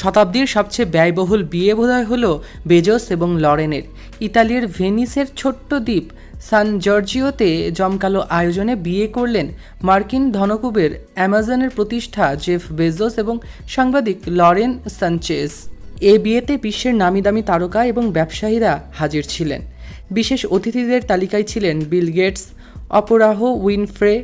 শতাব্দীর সবচেয়ে ব্যয়বহুল বিয়ে বোধহয় হল বেজোস এবং লরেনের। ইতালির ভেনিসের ছোট্ট দ্বীপ সান জর্জিওতে জমকালো আয়োজনে বিয়ে করলেন মার্কিন ধনকুবের অ্যামাজনের প্রতিষ্ঠা জেফ বেজোস এবং সাংবাদিক লরেন সানচেস। এ বিয়েতে বিশ্বের নামিদামি তারকা এবং ব্যবসায়ীরা হাজির ছিলেন। বিশেষ অতিথিদের তালিকায় ছিলেন Bill Gates, Oprah Winfrey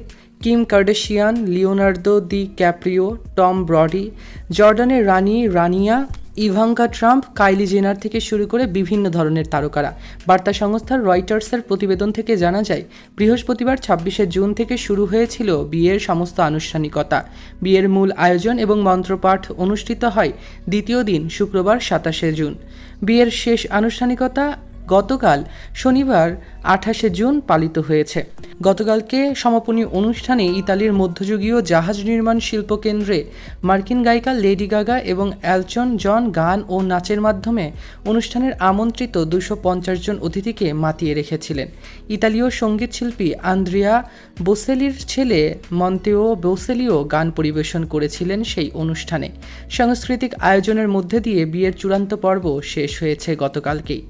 Kim Kardashian, Leonardo DiCaprio, Tom Brady, জর্ডানের রানি Rania, Ivanka Trump, Kylie Jenner থেকে শুরু করে বিভিন্ন ধরনের তারকারা। বার্তা সংস্থার রয়টার্সের প্রতিবেদন থেকে জানা যায়, বৃহস্পতিবার ছাব্বিশে জুন থেকে শুরু হয়েছিল বিয়ের সমস্ত আনুষ্ঠানিকতা। বিয়ের মূল আয়োজন এবং মন্ত্রপাঠ অনুষ্ঠিত হয় দ্বিতীয় দিন, শুক্রবার সাতাশে জুন। বিয়ের শেষ আনুষ্ঠানিকতা গতকাল শনিবার আঠাশে জুন পালিত হয়েছে। গতকালকে সমাপনী অনুষ্ঠানে ইতালির মধ্যযুগীয় জাহাজ নির্মাণ শিল্প কেন্দ্রে মার্কিন গায়িকা লেডি গাগা এবং অ্যালচন জন গান ও নাচের মাধ্যমে অনুষ্ঠানের আমন্ত্রিত দুশো পঞ্চাশ জন অতিথিকে মাতিয়ে রেখেছিলেন। ইতালীয় সঙ্গীতশিল্পী আন্দ্রিয়া বোসেলির ছেলে মন্তেও বোসেলিও গান পরিবেশন করেছিলেন সেই অনুষ্ঠানে। সাংস্কৃতিক আয়োজনের মধ্যে দিয়ে বিয়ের চূড়ান্ত পর্ব শেষ হয়েছে গতকালকেই।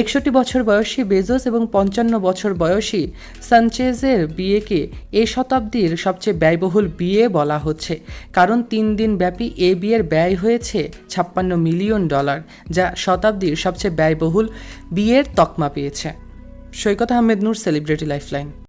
একষট্টি বছর বয়সী বেজোস এবং পঞ্চান্ন বছর বয়সী সানচেজের বিয়েকে এ শতাব্দীর সবচেয়ে ব্যয়বহুল বিয়ে বলা হচ্ছে। কারণ তিন দিন ব্যাপী এ বিয়ের ব্যয় হয়েছে ছাপ্পান্ন মিলিয়ন ডলার, যা শতাব্দীর সবচেয়ে ব্যয়বহুল বিয়ের তকমা পেয়েছে। Saikat Ahmed Noor celebrity lifeline